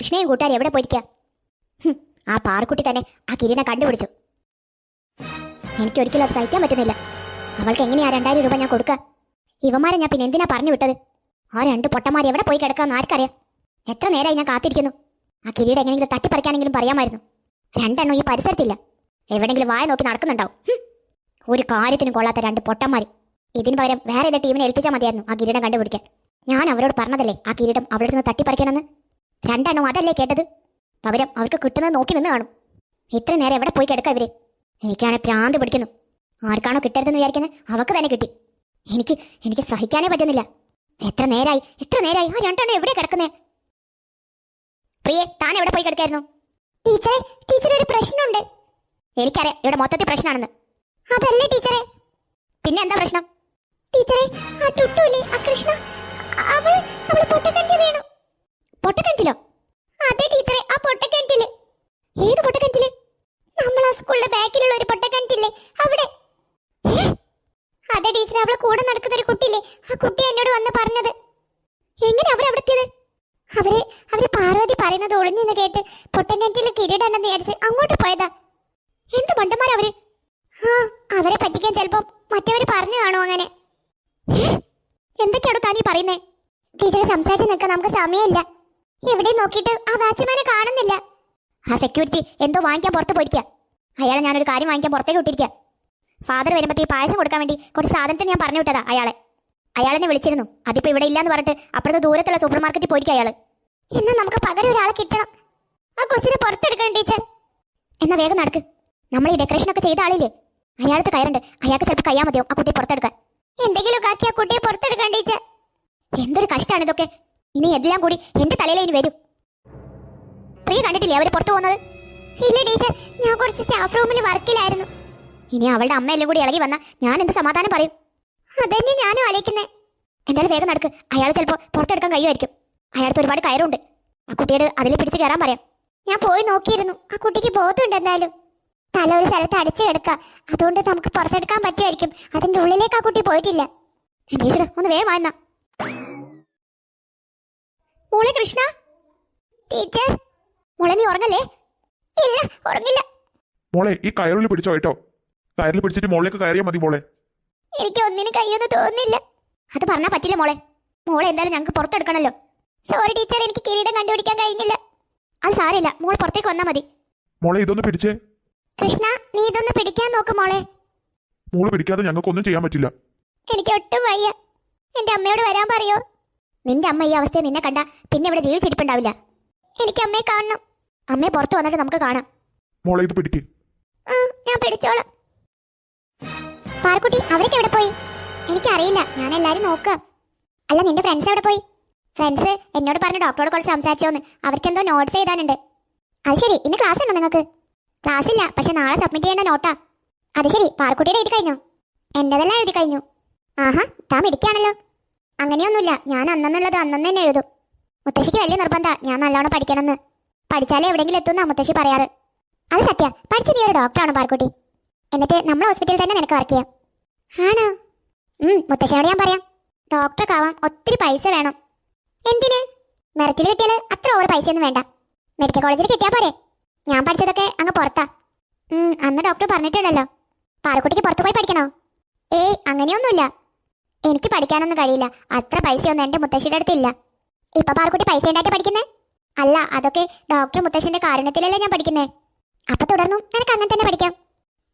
കൃഷ്ണയും കൂട്ടാൻ എവിടെ പോയിരിക്കുക ആ പാറക്കുട്ടി തന്നെ ആ കിരീടം കണ്ടുപിടിച്ചു. എനിക്ക് ഒരിക്കലും അത് സഹിക്കാൻ പറ്റുന്നില്ല. അവൾക്ക് എങ്ങനെയാ രണ്ടായിരം രൂപ ഞാൻ കൊടുക്കുക ഇവന്മാരെ ഞാൻ പിന്നെ എന്തിനാ പറഞ്ഞു വിട്ടത്? ആ രണ്ട് പൊട്ടന്മാർ എവിടെ പോയി കിടക്കാന്ന് ആർക്കറിയാം? എത്ര നേരമായി ഞാൻ കാത്തിരിക്കുന്നു. ആ കിരീടം എങ്ങനെയെങ്കിലും തട്ടിപ്പറിക്കാനെങ്കിലും പറയാമായിരുന്നു. രണ്ടെണ്ണം ഈ പരിസരത്തില്ല. എവിടെങ്കിലും വായ നോക്കി നടക്കുന്നുണ്ടാവും. ഒരു കാര്യത്തിനും കൊള്ളാത്ത രണ്ട് പൊട്ടന്മാർ ഇതിന് പകരം വേറെ ഏത് ടീമിനെ ഏൽപ്പിച്ചാൽ മതിയായിരുന്നു ആ കിരീടം കണ്ടുപിടിക്കാൻ. ഞാൻ അവരോട് പറഞ്ഞതല്ലേ ആ കിരീടം അവിടെ നിന്ന് തട്ടിപ്പറിക്കണമെന്ന്? രണ്ടെണ്ണം അതല്ലേ കേട്ടത്? പകരം അവർക്ക് കിട്ടുന്നത് നോക്കി നിന്ന് കാണും. ഇത്ര നേരം എവിടെ പോയി കിടക്കാം ഇവർ? എനിക്കാണെ പ്രാന്ത് പിടിക്കുന്നു. ആർക്കാണോ കിട്ടരുതെന്ന് വിചാരിക്കുന്നത് അവക്ക് തന്നെ കിട്ടി. എനിക്ക് എനിക്ക് സഹിക്കാനേ പറ്റുന്നില്ല. എത്ര നേരായി എത്ര നേരായി ആ രണ്ടെണ്ണം എവിടെ കിടക്കുന്നേ? പ്രിയെ താൻ എവിടെ പോയി കിടക്കായിരുന്നു? ടീച്ചറെ ടീച്ചറെ ഒരു പ്രശ്നമുണ്ട്. എനിക്കറിയാം ഇവിടെ മൊത്തത്തിൽ പ്രശ്നമാണെന്ന്. അതല്ലേ ടീച്ചറെ? പിന്നെ എന്താ പ്രശ്നം? ടീച്ചറെ ആ ടുട്ടൂലേ ആ കൃഷ്ണ? അവൾ അവൾ പൊട്ടക്കണ്ടി വീണു. പൊട്ടക്കണ്ടിലോ അതെ ടീച്ചറെ ആ പൊട്ടക്കിണറ്റിൽ. ഏത് പൊട്ടക്കിണറ്റിൽ? നമ്മൾ ആ സ്കൂളിലെ ബാക്കിലുള്ള ഒരു പൊട്ടക്കിണറ്റില്ലേ അവിടെ? അതെ ടീച്ചർ അവളെ കൂടെ നടക്കുന്ന ഒരു കുട്ടിയില്ലേ ആ കുട്ടി എന്നോട് വന്ന് പറഞ്ഞത്. എങ്ങനെ അവരവിടെ എത്തിയത്? അവർ അവർ പാർവതി പറയുന്നത് ഒളിഞ്ഞെന്ന് കേട്ട് പൊട്ടൻകിണറ്റിൽ കിരീടണ്ടെന്ന് വിചാരിച്ച് അങ്ങോട്ട് പോയതാ. എന്ത് പണ്ടന്മാരാ അവർ? ആ അവരെ പറ്റിക്കാൻ ചിലപ്പോ മറ്റവര് പറഞ്ഞു കാണോ അങ്ങനെ? എന്തൊക്കെയാണോ താനീ പറയുന്നേ? ടീച്ചറെ സംസാരിച്ച് നിൽക്കാൻ നമുക്ക് സമയമില്ല. എവിടെ നോക്കിയിട്ട് ആ വാച്ച്മാനെ കാണുന്നില്ല. ആ സെക്യൂരിറ്റി എന്തോ വാങ്ങിക്കാൻ പുറത്ത് പോയിരിക്കുക അയാളെ ഞാനൊരു കാര്യം വാങ്ങിക്കാൻ പുറത്തേക്ക് വിട്ടിരിക്കുക ഫാദർ വരുമ്പത്തേ പായസം കൊടുക്കാൻ വേണ്ടി കുറച്ച് സാധനത്തിന് ഞാൻ പറഞ്ഞു വിട്ടതാ അയാളെ. അയാളെന്നെ വിളിച്ചിരുന്നു. അതിപ്പോ ഇവിടെ ഇല്ലാന്ന് പറഞ്ഞിട്ട് അപ്പുറത്തെ ദൂരത്തുള്ള സൂപ്പർ മാർക്കറ്റിൽ പോയിരിക്കും അയാൾ. എന്നാ നമുക്ക് പകരം ഒരാളെ കിട്ടണം. ആ കൊച്ചിനെ പുറത്തെടുക്കണം ടീച്ചർ. എന്നാ വേഗം നടക്ക്. നമ്മൾ ഈ ഡെക്കറേഷൻ ഒക്കെ ചെയ്ത ആളില്ലേ? അയാൾക്ക് കയറുണ്ട്. അയാൾക്ക് ചിലപ്പോൾ കയ്യാ മതിയോ ആ കുട്ടിയെ പുറത്തെടുക്കാൻ. എന്തെങ്കിലും ആക്കി ആ കുട്ടിയെ പുറത്തെടുക്കാൻ ടീച്ചർ. എന്തൊരു കഷ്ടമാണ് ഇതൊക്കെ. ഇനി എല്ലാം കൂടി എന്റെ തലയിലേ വരും. പ്രിയ കണ്ടിട്ടില്ലേ അവർ പുറത്തു പോകുന്നത്? ഇല്ല ടീച്ചർ ഞാൻ കുറച്ച് സ്റ്റാഫ് റൂമിൽ വർക്കിലായിരുന്നു ഇനി അവളുടെ അമ്മയെല്ലാം കൂടി ഇളകി വന്ന ഞാൻ എന്ത് സമാധാനം പറയും? അതന്നെ ഞാനും ആലോചിക്കുന്നേ. എന്തായാലും വേഗം നടക്ക്. അയാൾ ചിലപ്പോൾ പുറത്തെടുക്കാൻ കഴിയുമായിരിക്കും. അയാൾക്ക് ഒരുപാട് കയറുണ്ട്. ആ കുട്ടിയോട് അതിൽ പിടിച്ച് കയറാൻ പറയാം. ഞാൻ പോയി നോക്കിയിരുന്നു. ആ കുട്ടിക്ക് ബോധമുണ്ട് എന്തായാലും. തല ഒരു സ്ഥലത്ത് അടിച്ചു കിടക്കുക അതുകൊണ്ട് നമുക്ക് പുറത്തെടുക്കാൻ പറ്റുമായിരിക്കും. അതിന്റെ ഉള്ളിലേക്ക് ആ കുട്ടി പോയിട്ടില്ല. ഒന്ന് വേഗം വായന മോളെ കൃഷ്ണ. ടീച്ചർ മോളെ നീ ഉറങ്ങല്ലേ? ഇല്ല ഉറങ്ങില്ല. മോളെ ഈ കയറിൽ പിടിച്ചോ കേട്ടോ. കയറിൽ പിടിച്ചിട്ട് മോളിലേക്ക് കയറിയാൽ മതി മോളെ. എനിക്ക് ഒന്നിനും കഴിയുമെന്ന് തോന്നുന്നില്ല. അത് പറഞ്ഞാൽ പറ്റില്ല മോളെ. മോളെ എന്തായാലും ഞങ്ങൾക്ക് പുറത്തെടുക്കണല്ലോ. സോറി ടീച്ചർ എനിക്ക് കിരീടം കണ്ടുപിടിക്കാൻ കഴിഞ്ഞില്ല. അത് സാരമില്ല മോൾ പുറത്തേക്ക് വന്നാൽ മതി. മോളെ ഇതൊന്ന് പിടിച്ചേ. കൃഷ്ണ നീ ഇതൊന്ന് പിടിക്കാൻ നോക്ക് മോളെ. മോൾ പിടിക്കാതെ ഞങ്ങൾക്കൊന്നും ചെയ്യാൻ പറ്റില്ല. എനിക്ക് ഒട്ടും വയ്യ. എന്റെ അമ്മയോട് വരാൻ പറയോ? നിന്റെ അമ്മ ഈ അവസ്ഥയെ നിന്നെ കണ്ട പിന്നെ ഇവിടെ ജീവിച്ചിരിപ്പുണ്ടാവില്ല എനിക്ക് അമ്മയെ കാണണം. അമ്മയെ പുറത്തു വന്നിട്ട് നമുക്ക് കാണാം. മോളെ ഇത് പിടിക്ക്. ഞാൻ പിടിച്ചോളാം. പാർക്കുട്ടി അവരൊക്കെ എവിടെ പോയി? എനിക്കറിയില്ല. ഞാൻ എല്ലാരും നോക്കാം അല്ല നിന്റെ ഫ്രണ്ട്സ് എവിടെ പോയി? ഫ്രണ്ട്സ് എന്നോട് പറഞ്ഞു ഡോക്ടറോട് കുറച്ച് സംസാരിച്ചോന്ന്. അവർക്ക് എന്തോ നോട്ട്സ് എഴുതാനുണ്ട്. അത് ശരി ഇന്ന് ക്ലാസ് ഉണ്ടോ നിങ്ങൾക്ക്? ക്ലാസ് ഇല്ല പക്ഷെ നാളെ സബ്മിറ്റ് ചെയ്യേണ്ട നോട്ടാ അത് ശരി പാർക്കുട്ടിയുടെ എഴുതി കഴിഞ്ഞു? എന്റെതെല്ലാം എഴുതി കഴിഞ്ഞു. ആഹാ താൻ മിടിക്കാണല്ലോ അങ്ങനെയൊന്നുമില്ല. ഞാൻ അന്നെന്നുള്ളത് അന്നു തന്നെ എഴുതും. മുത്തശ്ശിക്ക് വലിയ നിർബന്ധ. ഞാൻ നല്ലോണം പഠിക്കണമെന്ന്. പഠിച്ചാലേ എവിടെയെങ്കിലും എത്തുന്ന മുത്തശ്ശി പറയാറ്. അത് സത്യ. പഠിച്ച നീ ഒരു ഡോക്ടറാണ് പാർക്കുട്ടി. എന്നിട്ട് നമ്മൾ ഹോസ്പിറ്റലിൽ തന്നെ നിനക്ക് വർക്ക് ചെയ്യാം. ആണോ? ഉം മുത്തശ്ശനോട് ഞാൻ പറയാം. ഡോക്ടർ ആവാൻ ഒത്തിരി പൈസ വേണം. എന്തിന്? മെറിറ്റിൽ കിട്ടിയാൽ അത്ര ഓവർ പൈസയൊന്നും വേണ്ട. മെഡിക്കൽ കോളേജിൽ കിട്ടിയാൽ പോരെ. ഞാൻ പഠിച്ചതൊക്കെ അങ്ങ് പുറത്താ. അന്ന് ഡോക്ടർ പറഞ്ഞിട്ടുണ്ടല്ലോ. പാറക്കുട്ടിക്ക് പുറത്തു പോയി പഠിക്കണോ? ഏയ് അങ്ങനെയൊന്നുമില്ല. എനിക്ക് പഠിക്കാനൊന്നും കഴിയില്ല. അത്ര പൈസയൊന്നും എന്റെ മുത്തശ്ശിയുടെ അടുത്തില്ല. ഇപ്പൊ പാർക്കുട്ടി പൈസ ഉണ്ടായിട്ട് പഠിക്കുന്നേ? അല്ല അതൊക്കെ ഡോക്ടർ മുത്തശ്ശന്റെ കാരുണ്യത്തിലല്ലേ ഞാൻ പഠിക്കുന്നേ? അപ്പൊ തുടർന്നും നിനക്ക് അങ്ങനെ തന്നെ പഠിക്കാം.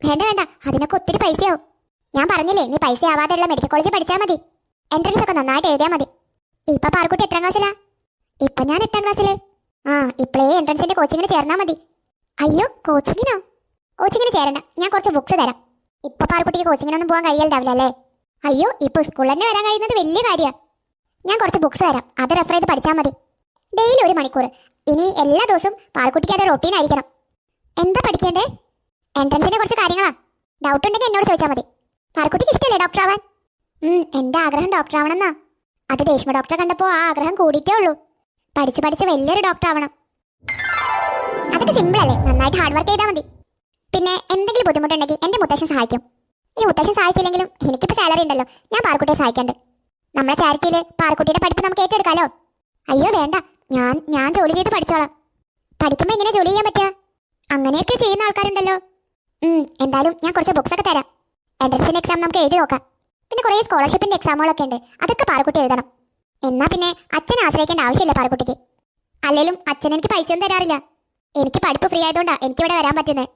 വേണ്ട വേണ്ട. അതിനൊക്കെ ഒത്തിരി പൈസയാവും. ഞാൻ പറഞ്ഞില്ലേ നീ പൈസ ആവാതെയുള്ള മെഡിക്കൽ കോളേജിൽ പഠിച്ചാൽ മതി. എൻട്രൻസ് ഒക്കെ നന്നായിട്ട് എഴുതിയാൽ മതി. ഇപ്പൊ പാർക്കുട്ടി എത്രാം ക്ലാസ്സിലാ? ഇപ്പൊ ഞാൻ എട്ടാം ക്ലാസ്സിൽ. ആ ഇപ്പോഴേ എൻട്രൻസിന്റെ കോച്ചിങ്ങിന് ചേർന്നാ മതി. അയ്യോ കോച്ചിങ്ങിനോ കോച്ചിങ്ങിന് ചേരണ്ട. ഞാൻ കുറച്ച് ബുക്സ് തരാം. ഇപ്പൊ പാർക്കുട്ടിക്ക് കോച്ചിങ്ങിനൊന്നും പോകാൻ കഴിയലുണ്ടാവില്ല അല്ലേ? അയ്യോ ഇപ്പൊ സ്കൂളിൽ തന്നെ വരാൻ കഴിയുന്നത് വലിയ കാര്യമാണ് ഞാൻ കുറച്ച് ബുക്സ് തരാം. അത് റെഫർ ചെയ്ത് പഠിച്ചാൽ മതി. ഡെയിലി ഒരു മണിക്കൂർ. ഇനി എല്ലാ ദിവസവും പാർക്കുട്ടിക്ക് അത് റൊട്ടീൻ ആയിരിക്കണം. എന്താ പഠിക്കേണ്ടേ? എൻട്രൻസിനെ കുറച്ച് കാര്യങ്ങളാ. ഡൗട്ട് ഉണ്ടെങ്കിൽ എന്നോട് ചോദിച്ചാൽ മതി. പാർക്കുട്ടിക്ക് ഇഷ്ടമല്ലേ ഡോക്ടർ ആവാൻ? എന്റെ ആഗ്രഹം ഡോക്ടർ ആവണമെന്നാ. അത് രേഷ്മ ഡോക്ടറെ കണ്ടപ്പോൾ ആ ആഗ്രഹം കൂടിയിട്ടേ ഉള്ളൂ. പഠിച്ച് പഠിച്ച് വലിയൊരു ഡോക്ടർ ആവണം. അതൊക്കെ സിമ്പിൾ അല്ലേ? നന്നായിട്ട് ഹാർഡ് വർക്ക് ചെയ്താൽ മതി. പിന്നെ എന്തെങ്കിലും ബുദ്ധിമുട്ടുണ്ടെങ്കിൽ എന്റെ മുത്തശ്ശൻ സഹായിക്കും. ഇനി മുത്തശ്ശൻ സഹായിച്ചില്ലെങ്കിലും എനിക്കിപ്പോൾ സാലറി ഉണ്ടല്ലോ. ഞാൻ പാർക്കുട്ടിയെ സഹായിക്കണ്ട്. നമ്മളെ ചാരിറ്റിയിൽ പാർക്കുട്ടിയുടെ പഠിപ്പ് നമുക്ക് ഏറ്റെടുക്കാലോ? അയ്യോ വേണ്ട. ഞാൻ ഞാൻ ജോലി ചെയ്ത് പഠിച്ചോളാം. പഠിക്കുമ്പോൾ എങ്ങനെ ജോലി ചെയ്യാൻ പറ്റുക? അങ്ങനെയൊക്കെ ചെയ്യുന്ന ആൾക്കാരുണ്ടല്ലോ. എന്തായാലും ഞാൻ കുറച്ച് ബുക്സ് ഒക്കെ തരാം. എൻട്രൻസിന്റെ എക്സാം നമുക്ക് എഴുതി നോക്കാം. പിന്നെ കുറേ സ്കോളർഷിപ്പിന്റെ എക്സാമുകളൊക്കെ ഉണ്ട്. അതൊക്കെ പാറക്കുട്ടി എഴുതണം. എന്നാ പിന്നെ അച്ഛനെ ആശ്രയിക്കേണ്ട ആവശ്യമില്ല പാറക്കുട്ടിക്ക്. അല്ലെങ്കിലും അച്ഛൻ എനിക്ക് പൈസ ഒന്നും തരാറില്ല. എനിക്ക് പഠിപ്പ് ഫ്രീ ആയതുകൊണ്ടാണ് എനിക്ക് ഇവിടെ വരാൻ പറ്റുന്നത്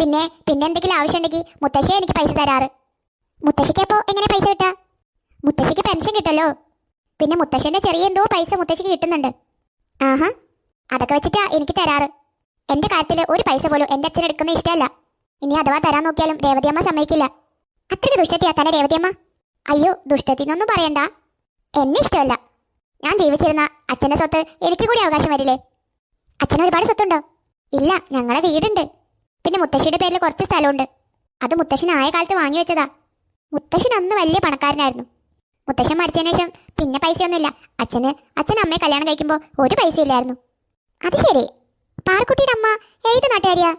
പിന്നെ പിന്നെ എന്തെങ്കിലും ആവശ്യമുണ്ടെങ്കിൽ മുത്തശ്ശിയെ എനിക്ക് പൈസ തരാറ്. മുത്തശ്ശിക്ക് എങ്ങനെ പൈസ കിട്ടുക? മുത്തശ്ശിക്ക് പെൻഷൻ കിട്ടല്ലോ. പിന്നെ മുത്തശ്ശന്റെ ചെറിയ എന്തോ പൈസ മുത്തശ്ശിക്ക് കിട്ടുന്നുണ്ട്. ആഹാ അതൊക്കെ വെച്ചിട്ടാ എനിക്ക് തരാറ്. എന്റെ കാര്യത്തിൽ ഒരു പൈസ പോലും എന്റെ അച്ഛൻ എടുക്കുന്ന ഇഷ്ടമല്ല. ഇനി അഥവാ തരാൻ നോക്കിയാലും രേവതിയമ്മ സമ്മതിക്കില്ല. അത്രയ്ക്ക് ദുഷ്ടത്തിയാ തന്നെ രേവതിയമ്മ അയ്യോ ദുഷ്ടത്തിനൊന്നും പറയണ്ട. എന്നെ ഇഷ്ടമല്ല. ഞാൻ ജീവിച്ചിരുന്ന അച്ഛന്റെ സ്വത്ത് എനിക്ക് കൂടി അവകാശം വരില്ലേ? അച്ഛന് ഒരുപാട് സ്വത്തുണ്ടോ? ഇല്ല ഞങ്ങളെ വീടുണ്ട്. പിന്നെ മുത്തശ്ശിയുടെ പേരിൽ കുറച്ച് സ്ഥലമുണ്ട്. അത് മുത്തശ്ശൻ ആയ കാലത്ത് വാങ്ങി വെച്ചതാ. മുത്തശ്ശൻ അന്ന് വലിയ പണക്കാരനായിരുന്നു. മുത്തശ്ശൻ മരിച്ചതിന് ശേഷം പിന്നെ പൈസയൊന്നുമില്ല. അച്ഛന് അച്ഛൻ അമ്മയെ കല്യാണം കഴിക്കുമ്പോൾ ഒരു പൈസ ഇല്ലായിരുന്നു അത് ശരി. പാറക്കുട്ടിയുടെ അമ്മ ഏത് നാട്ടുകാരിയാ?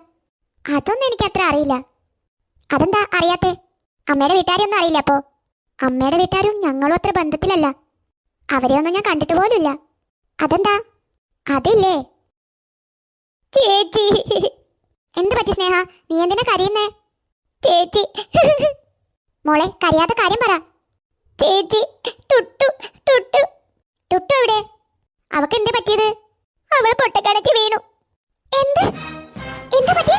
അതൊന്നും എനിക്ക് അത്ര അറിയില്ല. അതെന്താ അറിയാത്തെ? അമ്മയുടെ വീട്ടുകാരെയൊന്നും അറിയില്ല അപ്പോ? അമ്മയുടെ വീട്ടുകാരും ഞങ്ങളും അത്ര ബന്ധത്തിലല്ല. അവരെയൊന്നും ഞാൻ കണ്ടിട്ട് പോലും പോലുമില്ല. അതെന്താ? അതില്ലേ? ചേച്ചി. എന്ത് പറ്റി സ്നേഹ? നീ എന്തിനാ കരയുന്നേ? ചേച്ചി. മോളെ കരയാത്ത കാര്യം പറ. ചേച്ചി ടുട്ടു ടുട്ടു. ടുട്ടു എവിടെ? അവക്ക് എന്ത് പറ്റിയത്? അവൾ പൊട്ടക്കടച്ച് വീണു. എന്ത്? എന്താ പറ്റി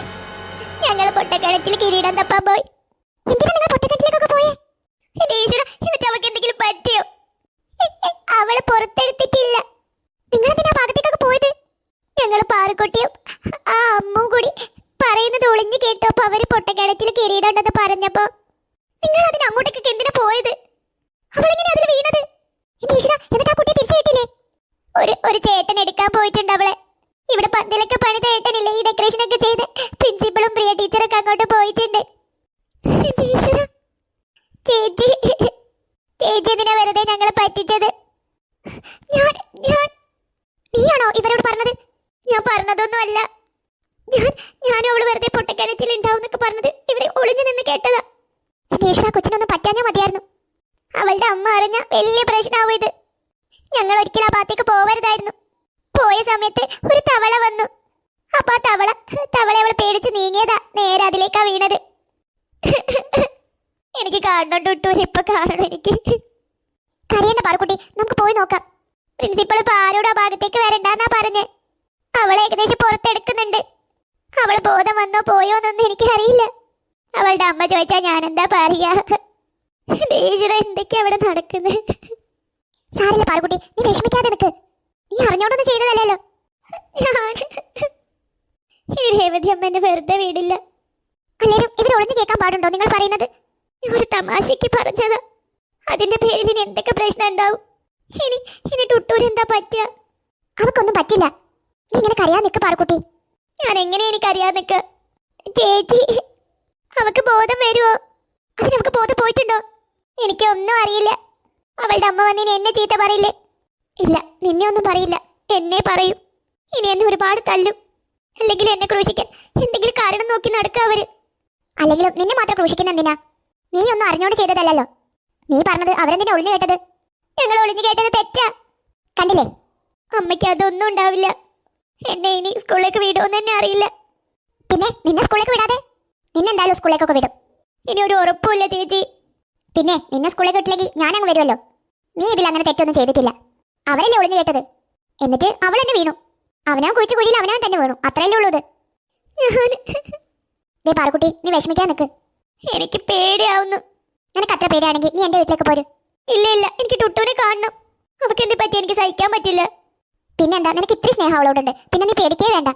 ഞങ്ങൾ പൊട്ടക്കടച്ചിൽ കിരീടം തപ്പാൻ പോയി. എന്തിനാ നിങ്ങൾ പൊട്ടക്കണത്തിലേക്കൊക്കെ പോയേ? ഈശ്വര എന്നിട്ട് അവക്ക് എന്തെങ്കിലും പറ്റിയോ? അവൾ പുറത്തെടുത്തിട്ടില്ല. നിങ്ങൾ എന്തിനാ ഭാഗത്തേക്കൊക്കെ പോയത്? ഞങ്ങൾ പാറക്കൊട്ടിയും ആ അമ്മും കൂടി പറയുന്നത് ഒളിഞ്ഞു കേട്ടപ്പോ അവർ പൊട്ടക്കിണറ്റിൽ കിരീടം ഉണ്ടെന്ന് പറഞ്ഞപ്പോ നിങ്ങൾ അതിന് അങ്ങോട്ടേക്കൊക്കെ എന്തിനാ പോയത്? അവളെങ്ങനെ അതിൽ വീണത്? എന്നിട്ട് ആ കുട്ടിയെ തിരിച്ചു കിട്ടില്ലേ? ഒരു ഒരു ചേട്ടൻ എടുക്കാൻ പോയിട്ടുണ്ട് അവളെ. ഇവിടെ പന്തലൊക്കെ പണി തേട്ടനില്ലേ ഈ ഡെക്കറേഷൻ ഒക്കെ ചെയ്ത്? പ്രിൻസിപ്പളും പ്രിയ ടീച്ചറൊക്കെ അങ്ങോട്ട് പോയിട്ടുണ്ട്. ചേച്ചി ചേച്ചി എന്തിനാ വെറുതെ ഞങ്ങളെ പറ്റിച്ചത്? ഞാൻ ഞാൻ നീയാണോ ഇവരോട് പറഞ്ഞത്? ഞാൻ പറഞ്ഞതൊന്നും അല്ല ഞാൻ ഞാൻ വെറുതെ പൊട്ടക്കിണറ്റിൽ ഉണ്ടാവും എന്നൊക്കെ പറഞ്ഞത് ഇവരെ ഒളിഞ്ഞു നിന്ന് കേട്ടതാ. രേഷ്മ കൊച്ചിനൊന്നും പറ്റാഞ്ഞാ മതിയായിരുന്നു. അവളുടെ അമ്മ അറിഞ്ഞ വലിയ പ്രശ്നമാവും ഇത്. ഞങ്ങൾ ഒരിക്കലും ആ ഭാഗത്തേക്ക് പോവരുതായിരുന്നു. പോയ സമയത്ത് ഒരു തവള വന്നു. അപ്പൊ ആ തവള തവള അവൾ പേടിച്ച് നീങ്ങിയതാ നേരെ അതിലേക്കാ വീണത്. എനിക്ക് കാണണോണ്ട് വിട്ടു ഇപ്പൊ കാണണം എനിക്ക്. കരയണ്ട പാറക്കുട്ടി നമുക്ക് പോയി നോക്കാം. പ്രിൻസിപ്പൾ ഇപ്പൊ ആരോടും ഭാഗത്തേക്ക് വരണ്ടെന്നാ പറഞ്ഞ്. അവളെ ഏകദേശം പുറത്തെടുക്കുന്നുണ്ട്. അവൾ ബോധം വന്നോ പോയോ എന്നൊന്നും എനിക്ക് അറിയില്ല അവളുടെ അമ്മ ചോദിച്ചാ ഞാൻ എന്താ പറയാ ദേഷ്യം എന്തൊക്കെയാ അവിടെ നടക്കുന്നത് സാരില്ല പാറുകുട്ടി നീ വിഷമിക്കാതെ നിൽക്ക് നീ അറിഞ്ഞോണ്ടൊന്നും ചെയ്തതല്ലല്ലോ. ഞാൻ ഈ അമ്മ എന്നെ വെറുതെ വീടില്ല. അല്ലേലും ഇവർ ഒളിഞ്ഞു കേൾക്കാൻ പാടുണ്ടോ? നിങ്ങൾ പറയുന്നത്? ഒരു തമാശയ്ക്ക് പറഞ്ഞതാ. അതിന്റെ പേരിൽ ഇനി എന്തൊക്കെ പ്രശ്നം ഉണ്ടാവും? ഇനി ഇനി ടുട്ടൂർ എന്താ പറ്റുക? അവക്കൊന്നും പറ്റില്ല. നീ ഇങ്ങനെ കരയാൻ നിൽക്ക് പാറക്കുട്ടി ഞാൻ എങ്ങനെ എനിക്ക് അറിയാൻ നിൽക്ക ചേച്ചി അവക്ക് ബോധം വരുമോ അതിന് അവക്ക് ബോധം പോയിട്ടുണ്ടോ? എനിക്ക് ഒന്നും അറിയില്ല. അവളുടെ അമ്മ വന്നിന് എന്നെ ചീത്ത പറയില്ലേ? ഇല്ല നിന്നെ ഒന്നും പറയില്ല. എന്നെ പറയും. ഇനി എന്നെ ഒരുപാട് തല്ലും. അല്ലെങ്കിൽ എന്നെ ക്രൂശിക്കാൻ എന്തെങ്കിലും കാരണം നോക്കി നടക്കുക അവർ. അല്ലെങ്കിലും നിന്നെ മാത്രം ക്രൂശിക്കുന്ന എന്തിനാ? നീ ഒന്നും അറിഞ്ഞോണ്ട് ചെയ്തതല്ലല്ലോ. നീ പറഞ്ഞത് അവരെന്തിനാ ഒളിഞ്ഞു കേട്ടത്? ഞങ്ങൾ ഒളിഞ്ഞു കേട്ടത് തെറ്റാ. കണ്ടില്ലേ? അമ്മയ്ക്ക് അതൊന്നും ഉണ്ടാവില്ല. എന്നെ ഇനി സ്കൂളിലേക്ക് വിടുമെന്ന് തന്നെ അറിയില്ല. പിന്നെ നിന്നെ സ്കൂളിലേക്ക് വിടാതെ? നിന്നെ എന്തായാലും സ്കൂളിലേക്കൊക്കെ വിടും. ഇനി ഒരു ഉറപ്പുമില്ല ചേച്ചി. പിന്നെ നിന്നെ സ്കൂളിലേക്ക് വിട്ടില്ലെങ്കിൽ ഞാൻ അങ്ങ് വരുമല്ലോ. നീ ഇതിൽ അങ്ങനെ തെറ്റൊന്നും ചെയ്തിട്ടില്ല. അവരല്ലേ ഒളിഞ്ഞു കേട്ടത്? എന്നിട്ട് അവൾ എന്നെ വീണു. അവനവൻ കുഴിച്ച കുഴിയിൽ അവനവൻ തന്നെ വീണു. അത്രയല്ലേ ഉള്ളത് ദേ പാറക്കുട്ടി നീ വിഷമിക്കാൻ നിൽക്ക് എനിക്ക് പേടിയാവുന്നു. നിനക്ക് അത്ര പേടിയാണെങ്കിൽ നീ എന്റെ വീട്ടിലേക്ക് പോരും. ഇല്ല ഇല്ല. എനിക്ക് ടുട്ടൂനെ കാണണം. അവക്ക് എന്ത് പറ്റി? എനിക്ക് സഹിക്കാൻ പറ്റില്ല. പിന്നെന്താ? നിനക്ക് ഇത്രയും സ്നേഹം അവളോടുണ്ട്. പിന്നെ നീ പേടിക്കേ വേണ്ട.